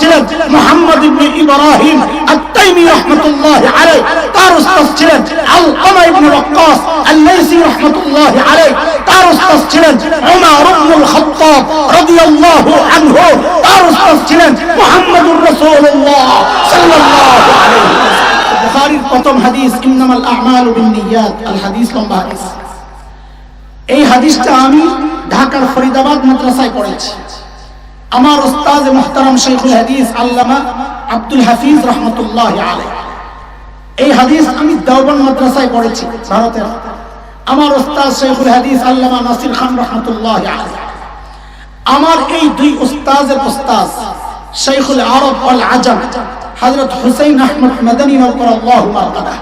ছিলেন মোহাম্মদ ইবনে ইব্রাহিম আত-তাইমি রাহমাতুল্লাহ আলাইহি। তার উস্তাদ ছিলেন আলকামা ইবনে ওয়াক্কাস আল-লাইসি রাহমাতুল্লাহ আলাইহি। তার উস্তাদ ছিলেন উমর ইবনে খাত্তাব রাদিয়াল্লাহু আনহু। তার উস্তাদ ছিলেন মুহাম্মদুর রাসূলুল্লাহ সাল্লাল্লাহু আলাইহি বুখারীর প্রথম হাদিস, ইন্নামাল আ'মালু বিন্নিয়াত। আল হাদিস লম্বা হাদিস। এই হাদিসটা আমি ঢাকার ফরিদাবাদ মাদ্রাসায় পড়েছি। আমার ওস্তাদ মুহতারাম শেখুল হাদিস আল্লামা আব্দুল হাফিজ রহমতুল্লাহ আলাইহি। এই হাদিস আমি দেওবন্দ মাদ্রাসায় পড়েছি ভারতের। আমার ওস্তাদ শেখুল হাদিস আল্লামা নাসির খান রহমতুল্লাহ আলাইহি। আমার এই দুই উস্তাজের উস্তাজ শেখুল আরব আল আজম, হযরত হুসাইন আহমদ মাদানী রাদিয়াল্লাহু মারকাদা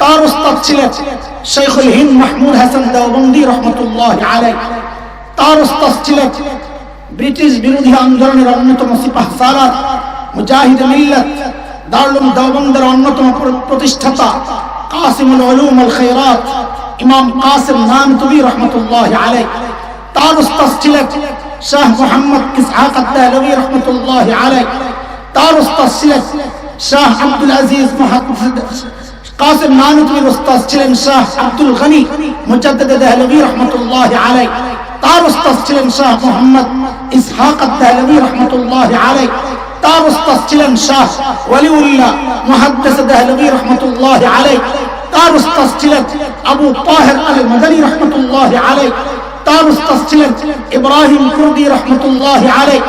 তার উস্তাদ ছিলেন শেখুল হিন্দ মাহমুদ হাসান দেওবন্দি রহমতুল্লাহ আলাইহি। তার উস্তাদ ছিলেন ব্রিটিশ বিরোধী আন্দোলনের অন্যতম সিপাহ সালার মুজাহিদ মিল্লাত দারুল দেওবন্দের অন্যতম প্র- প্রতিষ্ঠাতা কাসিমুল উলুম আল খায়রাত ইমাম কাসিম নানতুবি রহমতুল্লাহ আলাইহি তার উস্তাদ ছিলেন শাহ মোহাম্মদ ইসহাক আদ-দাহলভী রহমতুল্লাহ আলাইহি তার উস্তাদ ছিলেন শাহ আব্দুল আজিজ মুহাদ্দিস কাসিম নানতুবির উস্তাদ ছিলেন শাহ আব্দুল গনি মুজাদ্দিদ দেহলভী রহমতুল্লাহ আলাইহি তার উস্তাদ ছিলেন শাহ মোহাম্মদ ইসহাক আদ-দাহলভী রহমতুল্লাহ আলাইহি তার উস্তাদ ছিলেন শাহ ওয়ালিউল্লাহ মুহাদ্দিস দেহলভী রহমতুল্লাহ আলাইহি তার উস্তাদ ছিলেন আবু তাহের আল মাদানী রহমতুল্লাহ আলাইহি তার উস্তাদ ছিলেন ইব্রাহিম কুর্দি রহমতুল্লাহ আলাইহি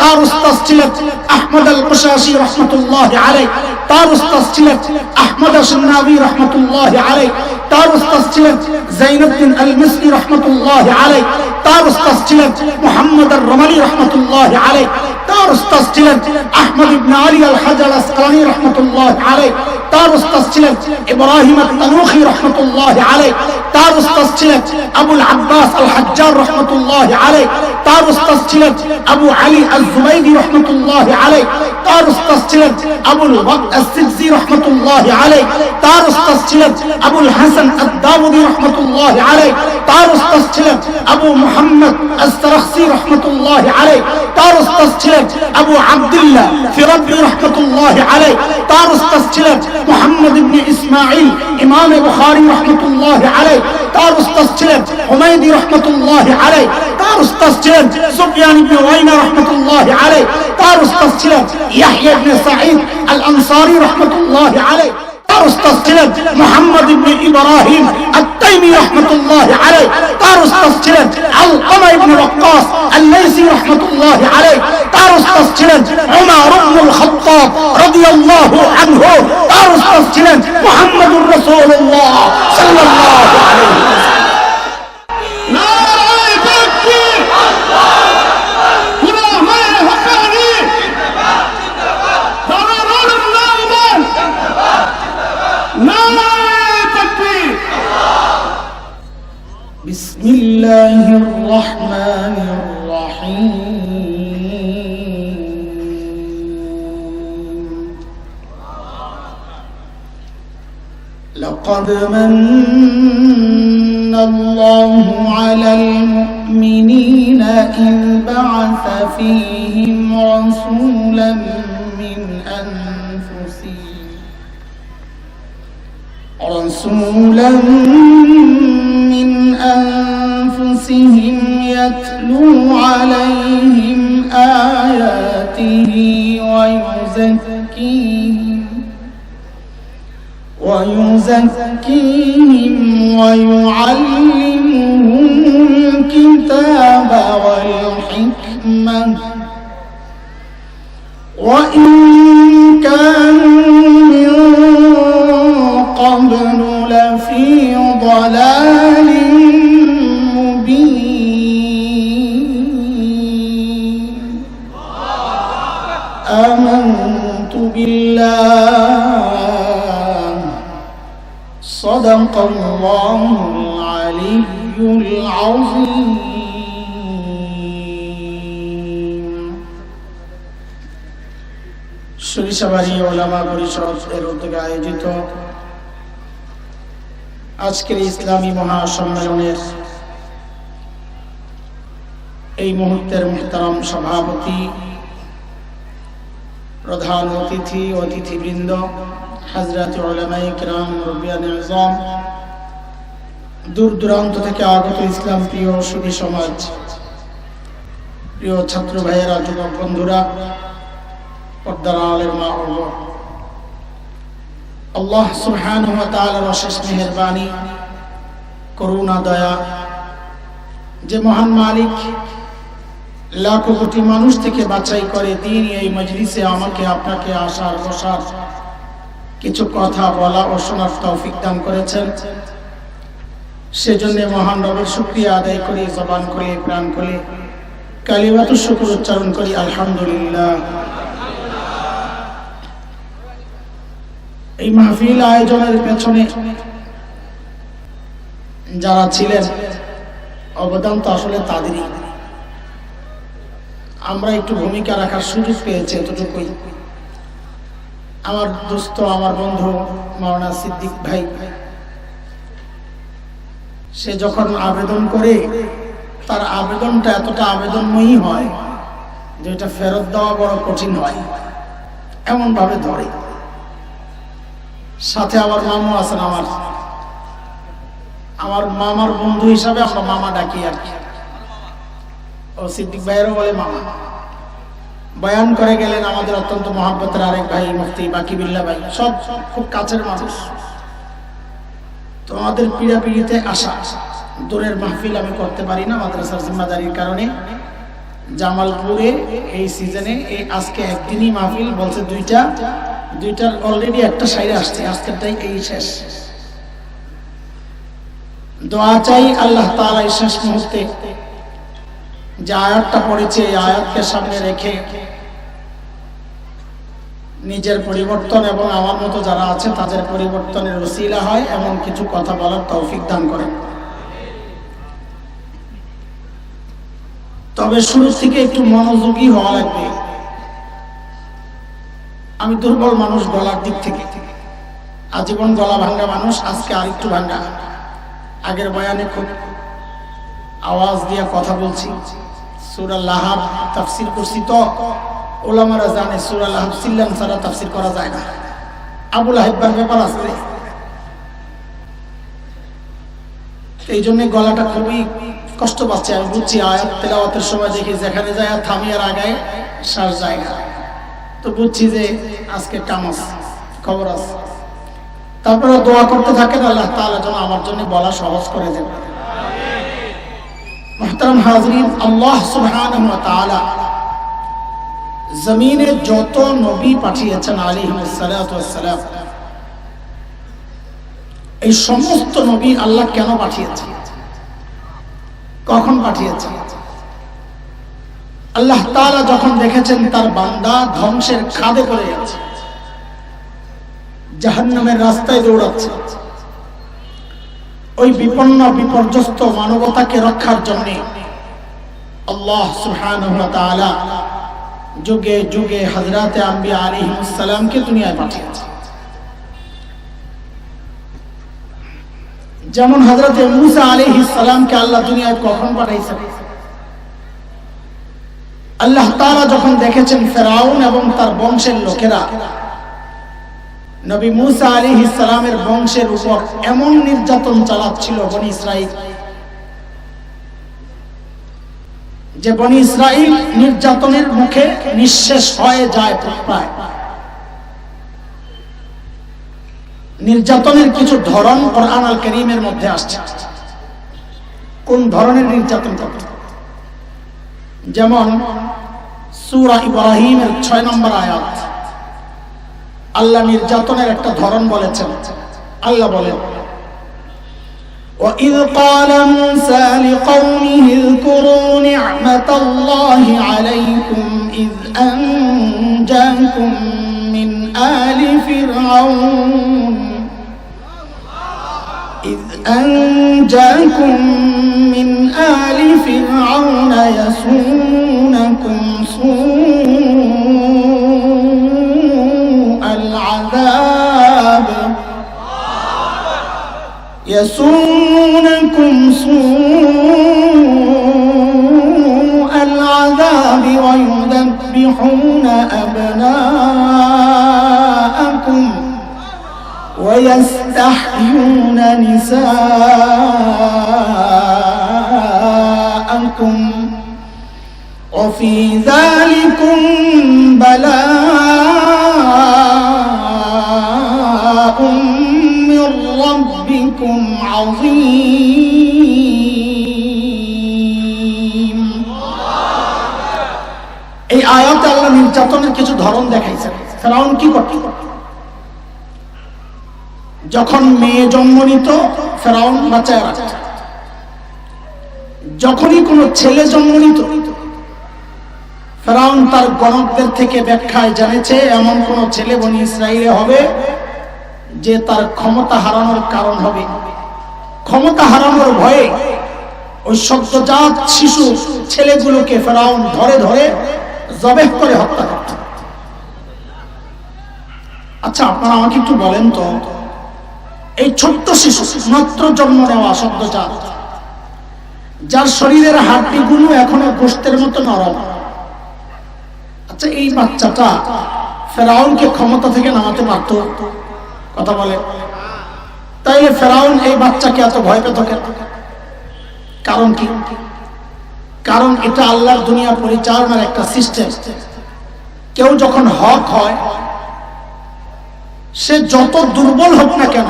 তার উস্তাদ ছিলেন আহমদ আল কুশাশি রহমতুল্লাহ আলাইহি। তার উস্তাদ ছিলেন আহমদ আশনাবি রহমতুল্লাহ আলাইহি। তার উস্তাদ ছিলেন জাইনুদ্দিন আল মিসরি রহমতুল্লাহ আলাইহি। তার উস্তাদ ছিলেন মুহাম্মদ আর রমালি রহমতুল্লাহ আলাইহি। তার উস্তাদ ছিলেন আহমদ ইবনে আলী আল হাজার আসকালানি রহমতুল্লাহ আলাইহি। তার উস্তাদ ছিলেন ইব্রাহিম আত-তানুখি রহমতুল্লাহ আলাইহি তার উস্তাদ ছিলেন আবুল আব্বাস আল হাজ্জার রহমতুল্লাহ আলাইহি তার উস্তাদ ছিলেন আবু আলী আল-জুবাইদি রহমতুল্লাহ আলাইহি তার উস্তাদ ছিলেন আবুল ওয়াক্ত আস-সিজি রহমতুল্লাহ আলাইহি তার উস্তাদ ছিলেন আবুল হাসান আদ-দাউদি রহমতুল্লাহ আলাইহি তার উস্তাদ ছিলেন আবু মুহাম্মদ আস-সারাখসি রহমতুল্লাহ আলাইহি তার উস্তাদ ছিলেন আবু আব্দুল্লাহ ফিরাবি রহমতুল্লাহ আলাইহি তার উস্তাদ ছিলেন মুহাম্মদ ইবনে ইসমাঈল ইমাম বুখারী রহমতুল্লাহ আলাইহি তার উস্তাদ ছিলেন হুমায়দি রহমতুল্লাহ আলাইহি তার উস্তাদ ছিলেন সুফয়ান ইবনে ওয়াইনা রহমতুল্লাহ আলাইহি তার উস্তাদ ছিলেন ইয়াহইয়া ইবনে সাঈদ আল আনসারী রহমতুল্লাহ আলাইহি তার উস্তাদ ছিলেন মুহাম্মদ ইবনে ইব্রাহিম আত-তাইমি রাহমাতুল্লাহ আলাইহি। তার উস্তাদ ছিলেন আলকামা ইবনে ওয়াক্কাস আল-লাইসি রাহমাতুল্লাহ আলাইহি। তার উস্তাদ ছিলেন উমর ইবনে খাত্তাব রাদিয়াল্লাহু আনহু। তার উস্তাদ ছিলেন মুহাম্মদুর রাসূলুল্লাহ সাল্লাল্লাহু আলাইহি নারায়ে من الله على المؤمنين إذ بعث فيهم رسولا من أنفسهم رسولا من أنفسهم يتلو عليهم آياته ويزكيهم ويزكيهم ويعلمهم الكتاب والحكمة. وإن كانوا صدق الله العلي العظيم সরিষাবাড়ি ওলামা পরিষদ এর উদ্যোগে আয়োজিত আজকের ইসলামী মহাসম্মেলনের এই মুহূর্তের মুহতারাম সভাপতি প্রধান অতিথি অতিথিবৃন্দ হাজরাত দূর দূরান্ত থেকে আগত ইসলাম প্রিয় সুখী সমাজ, প্রিয় ছাত্র ভাইয়েরা, যুবক বন্ধুরা, পর্দার আলের মা। আল্লাহ তাআলার অশেষ মেহেরবানি, করুণা, দয়া, যে মহান মালিক লাখো কোটি মানুষ থেকে বাছাই করে দিন এই মজলিসে আমাকে, আপনাকে, আসার, বসার কিছু কথা বলা ও শোনার তৌফিক দান করেছেন। সেজন্য মহান রবের শুক্রিয়া আদায় করি, জবান করে, প্রাণ করে কালিমাত শুকুর উচ্চারণ করি, আলহামদুলিল্লাহ। এই মাহফিল আয়োজনের পেছনে যারা ছিলেন, অবদান তো আসলে তাদেরই। আমরা একটু ভূমিকা রাখার সুযোগ পেয়েছি এতটুকুই। আমার দোস্ত, আমার বন্ধু মাওনা সিদ্দিক ভাই। সে যখন আবেদন করে, তার আবেদনটা এতটা আবেদনময়ী হয় যে এটা ফেরত দেওয়া বড় কঠিন হয়। এমন ভাবে ধরে। সাথে আমার মামু আছেন আমার। আমার মামার বন্ধু হিসাবে আমরা মামা ডাকি আর কি। ও সিদ্দিক ভাইয়েরও বলে মামা। বয়ান করে গেলেন আমাদের অত্যন্ত মহাব্বতের আরেক ভাই, মুফতি বাকি বিল্লা ভাই। সব খুব কাছের মানুষ। তো আমাদের পিড়াপিড়িতে আসা, দূরের মাহফিল আমি করতে পারি না মাদ্রাসার জিম্মাদারির কারণে। জামালপুরে এই সিজনে, এই আজকে একদিনই মাহফিল, বলছে দুইটা, দুইটার অলরেডি একটা সাইডে আসছে, আজকেরটাই এই শেষ। দোয়া চাই আল্লাহ তাআলা এই শেষ মুহূর্তে যে আয়াতটা পড়েছে, এই আয়াতকে সামনে রেখে নিজের পরিবর্তন এবং আমার মতো যারা আছে, তাদের পরিবর্তনের ওসিলা হয়, এমন কিছু কথা বলার তৌফিক দান করেন। তবে শুরু থেকে একটু মনোযোগী হওয়া লাগবে। আমি দুর্বল মানুষ গলার দিক থেকে। আজীবন গলা ভাঙ্গা মানুষ, আজকে আরেকটু ভাঙ্গা আগের বয়ানে খুব আওয়াজ দিয়ে কথা বলছি। সুরা লাহাব তাফসির করছি তো, ওলামারা জানে সুরা লাহাব সিল্লাম ছাড়া তাফসির করা যায় না। আবুল আহিব্বার ব্যাপার আছে। এই জন্য গলাটা খুবই কষ্ট পাচ্ছে। আমি বুঝছি আয়াত তেলাওয়াতের সময় দেখি যেখানে যায় আর থামি আর আগায় শ্বাস যায় না। তো বুঝছি যে আজকে কাম আছে, খবর আছে। তারপরে দোয়া করতে থাকেন আল্লাহ তাআলা যেন আমার জন্য বলা সহজ করে দেন। মোহতারাম হাজরিন আল্লাহ তাআলা জমিনে যত নবী পাঠিয়েছেন ওয়াস সালাম এই সমস্ত নবী আল্লাহ কেন পাঠিয়েছেন কখন পাঠিয়েছেন আল্লাহ তাআলা যখন দেখেছেন তার বান্দা ধ্বংসের খাদে পড়ে যাচ্ছে, জাহান্নামের রাস্তায় দৌড়াচ্ছে ওই বিপন্ন, বিপর্যস্ত মানবতাকে রক্ষার জন্য আল্লাহ সুবহানাহু যুগে যুগে হযরতে আম্বিয়া আলাইহিস দুনিয়ায় পাঠিয়েছে। যেমন হযরতে মুসা আলাইহিস সালামকে আল্লাহ দুনিয়ায় কখন পাঠাইছেন? আল্লাহ তাআলা যখন দেখেছেন ফেরাউন এবং তার বংশের লোকেরা নবী মুসা আলী সালামের বংশের উপর এমন নির্যাতন চালাচ্ছিল বনি ইসরাইল যে বনি ইসরাইল নির্যাতনের মুখে নিঃশেষ হয়ে যায় প্রায়। নির্যাতনের কিছু ধরন কোরআন আল করিমের মধ্যে আসছে। কোন ধরনের নির্যাতন? করত যেমন সূরা ইব্রাহিমের ছয় নম্বর আয়াত। আল্লাহ নির্যাতনের একটা ধরন বলেছেন আল্লাহ বলেন وإذ قال موسى لقومه اذكروا نعمة الله عليكم إذ أنجاكم من آل فرعون إذ أنجاكم من آل فرعون يسومونكم سوء يسومونكم سوء العذاب ويذبحون أبناءكم ويستحيون نساءكم وفي ذلكم بلاء من ربكم عظيم এই আয়াতে আল্লাহ নির্যাতনের কিছু ধরন দেখাইছেন ফেরাউন কি করত যখন মেয়ে জন্ম নিত ফেরাউন বাচ্চায় রাখত যখনই কোনো ছেলে জন্ম নিত ফেরাউন তার গণকদের থেকে ব্যাখ্যায় জেনেছে এমন কোন ছেলে বনি ইসরায়েলে হবে যে তার ক্ষমতা হারানোর কারণ হবে। ক্ষমতা হারানোর ভয়ে ওই সদ্যজাত শিশু, ছেলেগুলোকে ফেরাউন ধরে ধরে জবেহ করে হত্যা করত। আচ্ছা আপনারা আমাকে একটু বলেন তো, এই ছোট্ট শিশু মাত্র জন্ম নেওয়া সদ্যজাত যার শরীরের হাড্ডিগুলো এখনও গোষ্ঠের মতো নরম। আচ্ছা এই বাচ্চাটা ফেরাউনকে ক্ষমতা থেকে নামাতে পারত? কথা বলে। তাইলে ফেরাউন এই বাচ্চাকে এত ভয় পেত কেন? কারণ কি? কারণ এটা আল্লাহর দুনিয়া পরিচালনার একটা সিস্টেম। কেউ যখন হক হয়, সে যত দুর্বল হোক না কেন,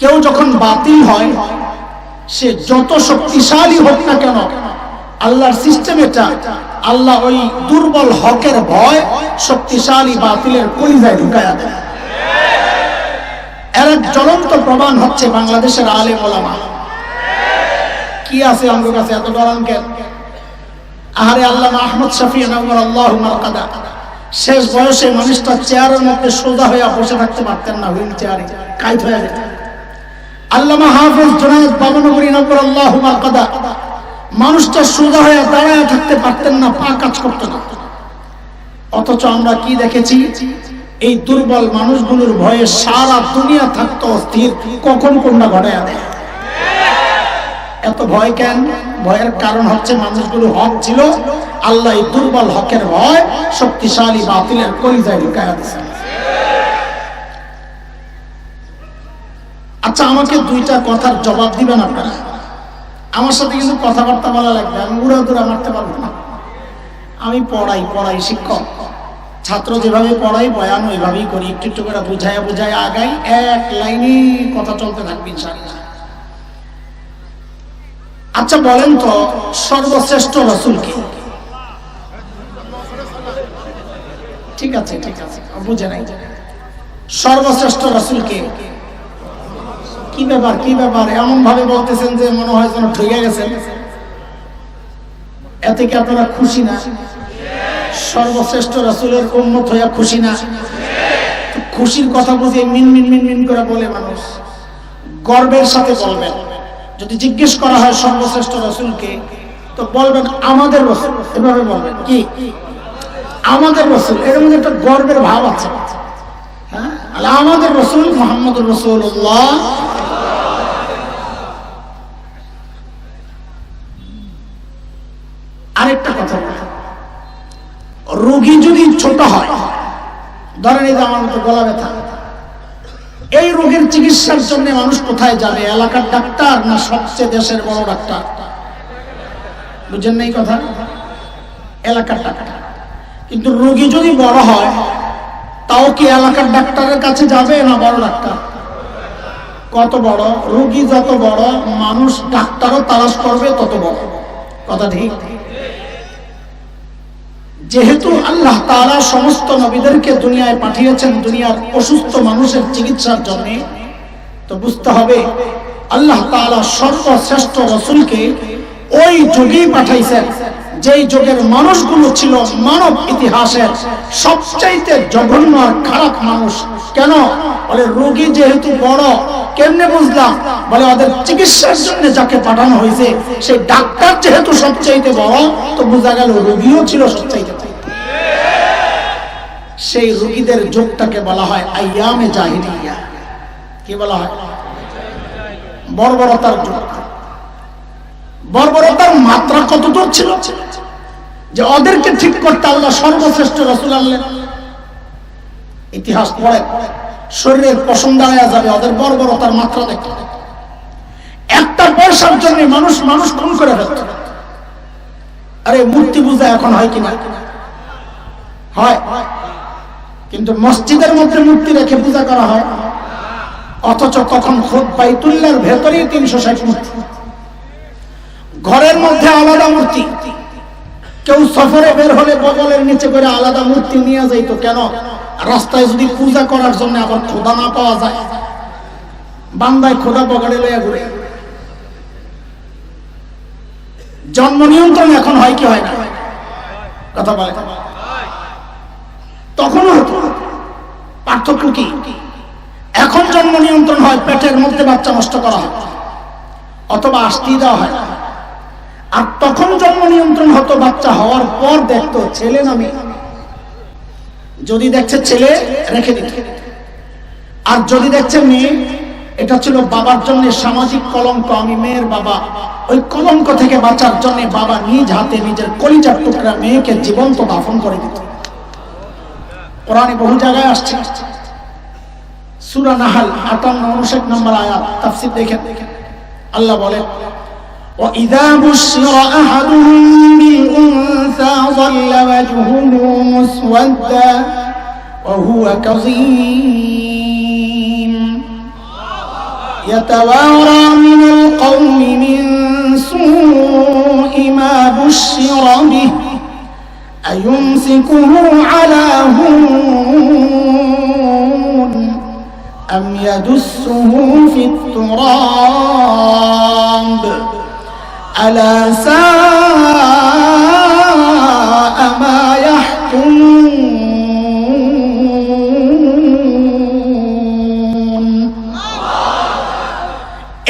কেউ যখন বাতিল হয়, সে যত শক্তিশালী হোক না কেন, আল্লাহর সিস্টেম এটা, আল্লাহ ওই দুর্বল হকের ভয় শক্তিশালী বাতিলের কলিজায় ঢুকায়া দেয়। এর এক জ্বলন্ত প্রমাণ হচ্ছে বাংলাদেশের আলে ওলামা। কি আছে আমার কাছে এত ডরান কেন আহারে আল্লাহ আহমদ শফি আল্লাহ মারকাদা। শেষ বয়সে মানুষটা চেয়ারের মধ্যে সোজা হয়ে বসে থাকতে পারতেন না হুইল চেয়ারে কাইত হয়ে যেত আল্লামা হাফিজ জুনায়দ বাবনগরী নগর আল্লাহ মারকাদা। মানুষটা সোজা হয়ে দাঁড়ায় থাকতে পারতেন না, পা কাজ করতো না। অথচ আমরা কি দেখেছি? এই দুর্বল মানুষগুলোর ভয়ে সারা দুনিয়া থাকতো অস্থির। কখন কোনটা দেয় এত ভয় কেন? ভয়ের কারণ হচ্ছে মানুষগুলো হক ছিল। আল্লাহ এই দুর্বল হকের ভয় শক্তিশালী বাতিলের কলিজায় ঢুকায় দিছে। আচ্ছা আমাকে দুইটা কথার জবাব দিবেন আপনারা? আমার সাথে কিছু কথাবার্তা বলা লাগবে। আমি উড়া দুরা মারতে পারব না। আমি পড়াই পড়াই শিক্ষক। ছাত্র যেভাবে পড়াই, বয়ান ওইভাবেই করি। একটু একটু করে বুঝায় বুঝায়, আগাই, এক লাইনে কথা চলতে থাকবে আচ্ছা বলেন তো, সর্বশ্রেষ্ঠ রসুল কি? ঠিক আছে ঠিক আছে, বুঝে নাই। সর্বশ্রেষ্ঠ রসুল কে? কি ব্যাপার কি ব্যাপার? এমন ভাবে বলতেছেন যে মনে হয় যেন ঠকে গেছেন। এতে কি আপনারা খুশি না? সর্বশ্রেষ্ঠ রসুলের উন্মত হইয়া খুশি না। খুশির কথা বুঝে মিন মিন মিন মিন করে বলে মানুষ। গর্বের সাথে বলবেন, যদি জিজ্ঞেস করা হয় সর্বশ্রেষ্ঠ রসুলকে, তো বলবেন আমাদের রসুল। এভাবে বলবেন, কি? আমাদের রসুল, এর মধ্যে একটা গর্বের ভাব আছে। হ্যাঁ? আমাদের রসুল মোহাম্মদ রসুল্লাহ আরেকটা কথা বলি। রোগী যদি ছোট হয় ধরেন এই যে আমার মতো গলা ব্যথা। এই রোগের চিকিৎসার জন্য মানুষ কোথায় যাবে? এলাকার ডাক্তার না সবচেয়ে দেশের বড় ডাক্তার? বুঝেন না এই কথা? এলাকার ডাক্তার। কিন্তু রোগী যদি বড় হয়, তাও কি এলাকার ডাক্তারের কাছে যাবে না বড় ডাক্তার? কত বড়? রোগী যত বড়, মানুষ ডাক্তারও তালাশ করবে তত বড়। কথা ঠিক? যেহেতু আল্লাহ তারা সমস্ত নবীদেরকে দুনিয়ায় পাঠিয়েছেন, দুনিয়ার অসুস্থ মানুষের চিকিৎসার জন্য, তো বুঝতে হবে আল্লাহ তাআলা সর্বশ্রেষ্ঠ রসুলকে ওই যুগেই পাঠাইছেন। যেই যুগের মানুষগুলো ছিল মানব ইতিহাসের সবচাইতে জঘন্য আর খারাপ মানুষ। কেন? বলে, রোগী যেহেতু বড়, কেমনে বুঝলাম? বলে, ওদের চিকিৎসার জন্য যাকে পাঠানো হয়েছে, সেই ডাক্তার যেহেতু সবচাইতে বড়, তো বোঝা গেল রোগীও ছিল সবচাইতে সেই রোগীদের যুগটাকে বলা হয় আইয়ামে জাহিলিয়া। কি বলা হয়? বর্বরতার যুগ। বর্বরতার মাত্রা কত দূর ছিল? যে ওদেরকে ঠিক করতে আল্লাহ সর্বশ্রেষ্ঠ রসুল আনলেন ইতিহাস পড়ে, শরীরের পশম দাঁড়ায় যাবে, ওদের বর্বরতার মাত্রা দেখতে একটা পয়সার জন্য মানুষ মানুষ খুন করে ফেলত। আরে, মূর্তি পূজা এখন হয় কিনা? হয়। কিন্তু মসজিদের মধ্যে মূর্তি রেখে পূজা করা হয়। অথচ তখন খোদ বাইতুল্লার ভেতরেই তিনশো ষাট মূর্তি। ঘরের মধ্যে আলাদা মূর্তি। কেউ সফরে বের হলে বগলের নিচে করে আলাদা মূর্তি নিয়ে যাইতো কেন? রাস্তায় যদি পূজা করার জন্য আবার খোদা না পাওয়া যায়। বান্দায় খোদা বগলে লইয়া ঘুরে। জন্ম নিয়ন্ত্রণ এখন হয় কি হয় না? কথা বলে। তখনও হতো পার্থক্য কি? এখন জন্ম নিয়ন্ত্রণ হয়, পেটের মধ্যে বাচ্চা নষ্ট করা হয়, অথবা আসতেই দেওয়া হয়। আর তখন জন্ম নিয়ন্ত্রণ হতো বাচ্চা হওয়ার পর দেখতো ছেলে না মেয়ে। যদি দেখছে ছেলে, রেখে দিত। আর যদি দেখছে মেয়ে, এটা ছিল বাবার জন্য সামাজিক কলঙ্ক, আমি মেয়ের বাবা। ওই কলঙ্ক থেকে বাঁচার জন্য বাবা নিজ হাতে নিজের কলিজার টুকরা মেয়েকে জীবন্ত দাফন করে দিত। কোরআনে বহু জায়গায় আসছে। সুরা নাহাল 58 59 নম্বর আয়াত, তাফসীর দেখেন। আল্লাহ বলেন وإذا بشر أحدهم بالأنثى ظل وجهه مسودا وهو كظيم. يتوارى من القوم من سوء ما بشر به أيمسكه على هون أم يدسه في التراب؟ ألا ساء ما يحكمون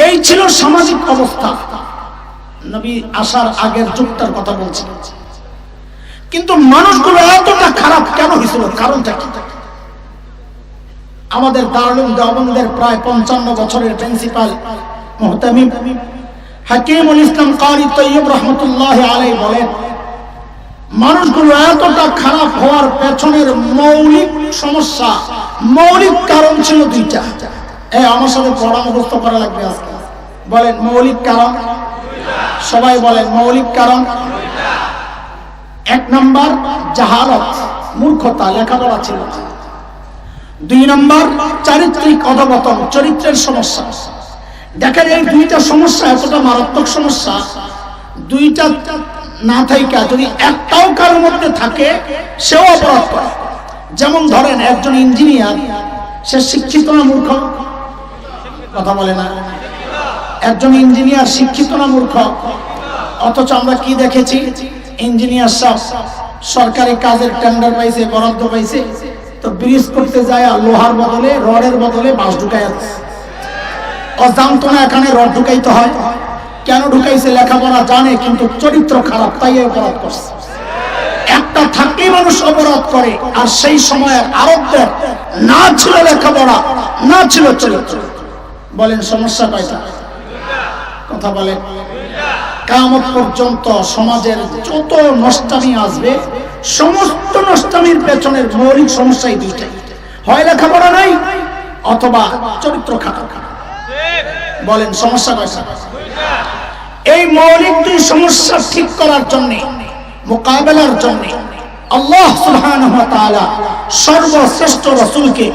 এই ছিল সামাজিক অবস্থা নবী আসার আগের যুগটার কথা বলছি কিন্তু মানুষগুলো এতটা খারাপ কেন হয়েছিল কারণটা কি আমাদের দারুল দেওবন্দের প্রায় পঞ্চান্ন বছরের প্রিন্সিপাল মোহতামিম হাকিমুল ইসলাম কারি তৈয়ব রহমতুল্লাহ আলাই বলেন, মানুষগুলো এতটা খারাপ হওয়ার পেছনের মৌলিক সমস্যা, মৌলিক কারণ ছিল দুইটা। এই আমার সাথে মুখস্থ করা লাগবে আজকে। বলেন, মৌলিক কারণ? সবাই বলেন, মৌলিক কারণ? এক নম্বর, জাহালত, মূর্খতা, লেখাপড়া ছিল। দুই নম্বর, চারিত্রিক অধপতন, চরিত্রের সমস্যা। দেখেন এই দুইটা সমস্যা, এতটা মারাত্মক সমস্যা। দুইটা না থাইকা, যদি একটাও কারোর মধ্যে থাকে, সেও অপরাধ করে। যেমন ধরেন একজন ইঞ্জিনিয়ার, সে শিক্ষিত না মূর্খ? কথা বলে না। একজন ইঞ্জিনিয়ার শিক্ষিত না মূর্খ? অথচ আমরা কি দেখেছি? ইঞ্জিনিয়ার সব সরকারি কাজের টেন্ডার পাইছে, বরাদ্দ পাইছে, তো ব্রিজ করতে যায় আর লোহার বদলে, রডের বদলে বাঁশ ঢুকাই আছে ও না এখানে রড ঢুকাইতে হয়। কেন ঢুকাইছে লেখাপড়া জানে, কিন্তু চরিত্র খারাপ, তাই অপরাধ করছে। একটা থাকলেই মানুষ অপরাধ করে, আর সেই সময় আরবদের না ছিল লেখাপড়া, না ছিল চরিত্র। বলেন, সমস্যা কয়টা? কথা বলেন। কামত পর্যন্ত সমাজের যত নষ্টামি আসবে, সমস্ত নষ্টামির পেছনের মৌলিক সমস্যাই দুইটাই। হয় লেখাপড়া নাই, অথবা চরিত্র খারাপ। বলেন, সমস্যা কয়টা এই মৌলিক দুই সমস্যা ঠিক করার জন্য, মোকাবেলার জন্য আল্লাহ সুবহানাহু ওয়া তাআলা সর্বশ্রেষ্ঠ রাসূলকে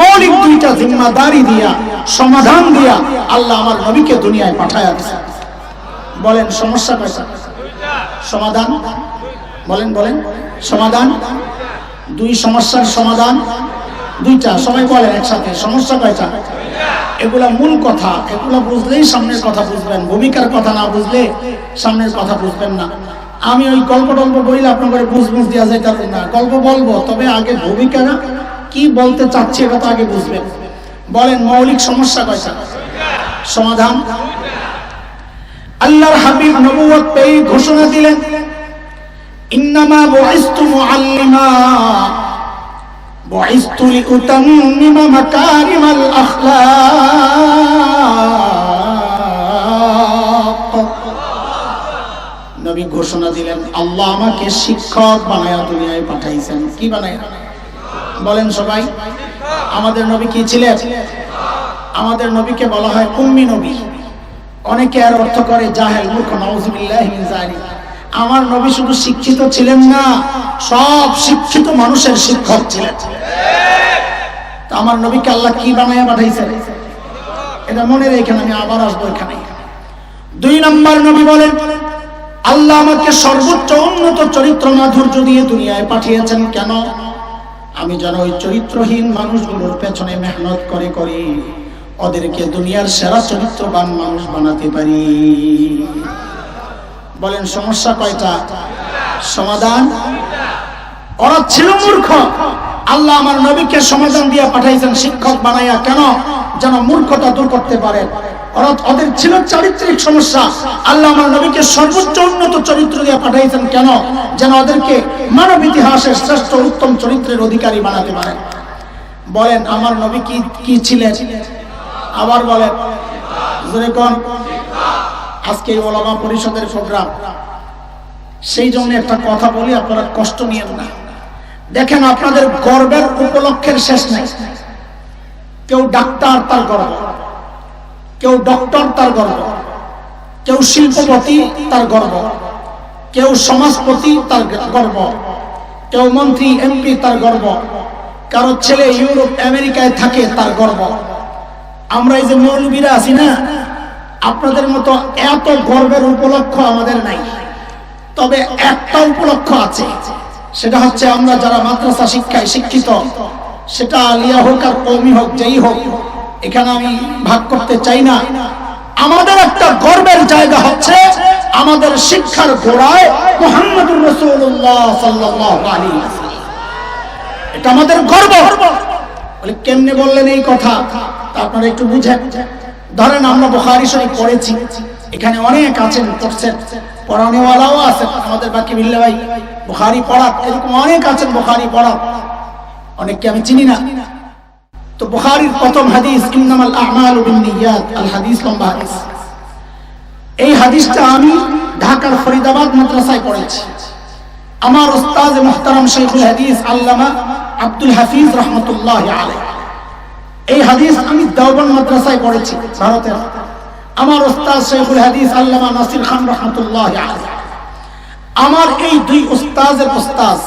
মৌলিক দুইটা জিম্মাদারি দিয়া, সমাধান দিয়া আল্লাহ আমার নবীকে দুনিয়ায় পাঠায়া দিয়েছেন। বলেন, সমস্যা কয়টা সমাধান? বলেন বলেন। সমাধান? দুই সমস্যার সমাধান? দুইটা, সবাই বলেন একসাথে, সমস্যা কয়টা? এগুলা মূল কথা, এগুলা বুঝলেই সামনের কথা বুঝবেন, ভূমিকার কথা না বুঝলে সামনের কথা বুঝবেন না। আমি ওই গল্প টল্প বইলে আপনার বুঝ বুঝ দেওয়া যায় তার না। গল্প বলব, তবে আগে ভূমিকা কি বলতে চাচ্ছি এটা তো আগে বুঝবেন। বলেন, মৌলিক সমস্যা কয়টা? সমাধান? আল্লাহর হাবিব নবুয়ত পেয়ে ঘোষণা দিলেন, ইন্নামা বুইস্তু মুআল্লিমা। বুইস্তু লিউতাম্মিমা মাকারিমাল আখলাক নবী ঘোষণা দিলেন, আল্লাহ আমাকে শিক্ষক বানায়া দুনিয়ায় পাঠাইছেন। কি বানায়? বলেন সবাই, আমাদের নবী কি ছিলেন? আমাদের নবীকে বলা হয় উম্মি নবী। অনেকে আর অর্থ করে জাহেল, মূর্খ, নাউজুবিল্লাহি মিন যালিক। আমার নবী শুধু শিক্ষিত ছিলেন না, সব শিক্ষিত মানুষের শিক্ষক ছিলেন। আমার নবীকে আল্লাহ কি বানাইয়া পাঠাইছে এটা মনে রেখেন, আমি আবার আসব এখানে। দুই নম্বর নবী বলেন, আল্লাহ আমাকে সর্বোচ্চ উন্নত চরিত্র মাধুর্য দিয়ে দুনিয়ায় পাঠিয়েছেন কেন? আমি যেন ওই চরিত্রহীন মানুষগুলোর পেছনে মেহনত করে করে, ওদেরকে দুনিয়ার সেরা চরিত্রবান মানুষ বানাতে পারি। বলেন, সমস্যা কয়টা? সমাধান? ওরা ছিল মূর্খ। আল্লাহ আমার নবীকে সমাধান দিয়ে পাঠাইছেন, শিক্ষক বানাইয়া কেন যেন মূর্খতা দূর করতে পারে? ওরা ওদের ছিল চারিত্রিক সমস্যা। আল্লাহ আমার নবীকে সর্বোচ্চ উন্নত চরিত্র দিয়ে পাঠাইছেন কেন যেন ওদেরকে মানব ইতিহাসের শ্রেষ্ঠ উত্তম চরিত্রের অধিকারী বানাতে পারে? বলেন, আমার নবী কি কি ছিলেন? আবার বলেন কোন? আজকে ওলামা পরিষদের প্রোগ্রাম। সেই জন্য একটা কথা বলি, আপনারা কষ্ট নিয়েন না। দেখেন, আপনাদের গর্বের উপলক্ষের শেষ নেই। কেউ ডাক্তার, তার গর্ব। কেউ ডক্টর, তার গর্ব। কেউ শিল্পপতি, তার গর্ব। কেউ সমাজপতি, তার গর্ব। কেউ মন্ত্রী, এমপি, তার গর্ব। কারও ছেলে ইউরোপ, আমেরিকায় থাকে, তার গর্ব। আমরা এই যে মৌলবীরা আছি না আপনাদের মতো এত গর্বের উপলক্ষ আমাদের নাই। তবে একটা উপলক্ষ আছে, সেটা হচ্ছে আমরা যারা মাদ্রাসা শিক্ষায় শিক্ষিত, সেটা আলিয়া হোক আর কৌমি হোক, যেই হোক, এখানে আমি ভাগ করতে চাই না। আমাদের একটা গর্বের জায়গা হচ্ছে আমাদের শিক্ষার গোড়ায় আলী এটা আমাদের গর্ব। বলে, কেমনে বললেন এই কথা? তা আপনারা একটু বুঝেন। ধরেন আমরা বুখারি শরীফ পড়েছি, এখানে অনেক আছেন পড়ছেন পড়ানেওয়ালাও আছেন আমাদের বাকি বিল্লা ভাই বুখারি পড়া এরকম অনেক আছেন বোখারি পড়া অনেককে আমি চিনি না। তো বুখারির প্রথম হাদিস, ইন্নামাল আ'মালু বিন্নিয়াত, আল হাদিস লম্বা হাদিস। এই হাদিসটা আমি ঢাকার ফরিদাবাদ মাদ্রাসায় পড়েছি। আমার উস্তাদ মুহতারাম শেখুল হাদিস আল্লামা আব্দুল হাফিজ রহমতুল্লাহ আলাই এই হাদিস আমি দেওবন মাদ্রাসায় পড়েছি, ভারতের। আমার উস্তাদ শেখুল হাদিস আল্লামা নাসির খান রহমতুল্লাহ আমার এই দুই উস্তাদের উস্তাদ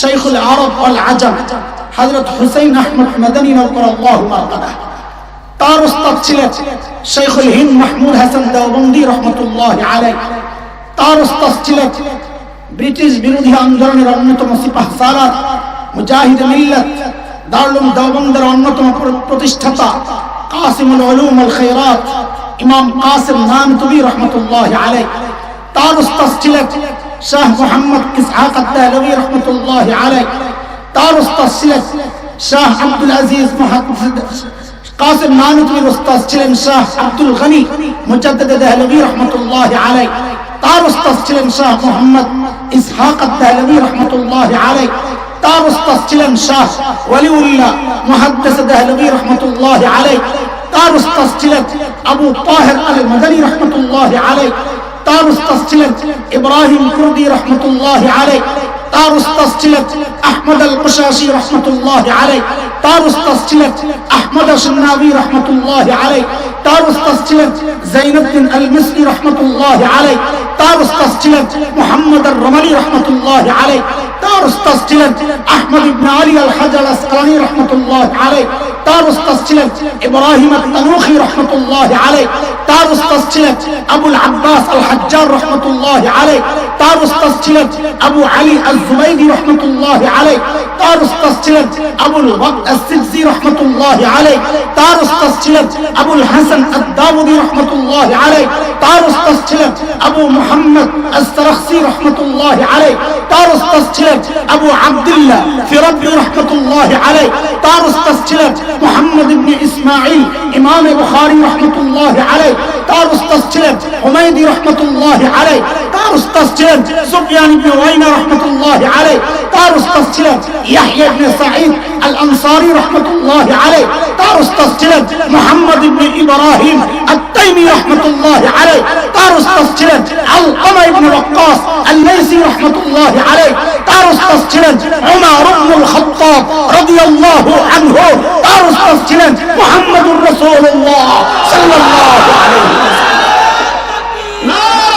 শেখুল আরব আল আজম, হযরত হুসাইন আহমদ মাদানী নওকর আল্লাহ মারকাদা তার উস্তাদ ছিলেন শেখুল হিন্দ মাহমুদ হাসান দেওবন্দি রহমতুল্লাহ আলাই তার উস্তাদ ছিলেন ব্রিটিশ বিরোধী আন্দোলনের অন্যতম সিপাহ সালার মুজাহিদ মিল্লাত। দারুল দেওবন্দের অন্যতম প্রতিষ্ঠাতা কাসিমুল উলুম আল খায়রাত ইমাম কাসিম নানতুবি রহমতুল্লাহ আলাই তার উস্তাদ ছিলেন শাহ মোহাম্মদ ইসহাক আদ-দাহলভী রহমতুল্লাহ আলাই তার উস্তাদ ছিলেন শাহ আব্দুল আজিজ কাসিম নানতুবির উস্তাদ ছিলেন শাহ আব্দুল গনি মুজাদ্দিদ দেহলভী রহমতুল্লাহ আলাই তার উস্তাদ ছিলেন শাহ মোহাম্মদ ইসহাক আদ-দাহলভী রহমতুল্লাহ আলাই তার উস্তাদ ছিলেন শাহ ওয়ালিউল্লাহ মুহাদ্দিস দেহলভী রহমতুল্লাহ আলাই তার উস্তাদ ছিলেন আবু তাহের আল মাদানী রহমতুল্লাহ আলাই তার উস্তাদ ছিলেন ইব্রাহিম কুরদি রহমতুল্লাহ আলাই তার উস্তাদ ছিলেন আহমদ আল কুশাশি রহমতুল্লাহ আলাই তার উস্তাদ ছিলেন আহমদ আশনাবি রহমতুল্লাহ আলাই তার উস্তাদ ছিলেন জাইনুদ্দিন আল মিসরি রহমতুল্লাহ আলাই তার উস্তাদ ছিলেন মুহাম্মদ আর রমালি রহমতুল্লাহ আলাই তার উস্তাদ ছিলেন আহমদ ইবনে আলী আল হাজার আসকালানি রহমতুল্লাহ আলাই তার উস্তাদ ছিলেন ইব্রাহিম আত-তানুখি রহমতুল্লাহ আলাই তার উস্তাদ ছিলেন আবুল আব্বাস আল হাজ্জার রহমতুল্লাহ আলাই তার উস্তাদ ছিলেন আবু আলী আল-জুবাইদি রহমতুল্লাহ আলাই তার উস্তাদ ছিলেন আবুল ওয়াক্ত আস-সিবজি রহমতুল্লাহ আলাই তার উস্তাদ ছিলেন আবুল হাসান আদ-দাউদি রহমতুল্লাহ আলাই তার উস্তাদ ছিলেন আবু মুহাম্মদ আস-সারাখসি রহমতুল্লাহ আলাই তার উস্তাদ ছিলেন আবু আব্দুল্লাহ ফিরাবি রহমতুল্লাহ আলাই তার উস্তাদ ছিলেন মুহাম্মদ ইবনে ইসমাঈল ইমাম বুখারী রহমতুল্লাহ আলাই তার উস্তাদ ছিলেন হুমায়দি রহমতুল্লাহ আলাই তার উস্তাদ ছিলেন সুফিয়ান ইবনে ওয়াইনা রহমতুল্লাহ আলাই তার উস্তাদ ছিলেন ইয়াহইয়া ইবনে সাঈদ আল আনসারী রাহমাতুল্লাহ আলাইহি তার উস্তাদ ছিলেন মুহাম্মদ ইবনে ইব্রাহিম আত-তাইমি রাহমাতুল্লাহ আলাইহি তার উস্তাদ ছিলেন আলকামা ইবনে ওয়াক্কাস আল-লাইসি রাহমাতুল্লাহ আলাইহি তার উস্তাদ ছিলেন উমর ইবনে আল-খাত্তাব রাদিয়াল্লাহু আনহু তার উস্তাদ ছিলেন মুহাম্মদুর রাসূলুল্লাহ সাল্লাল্লাহু আলাইহি নারায়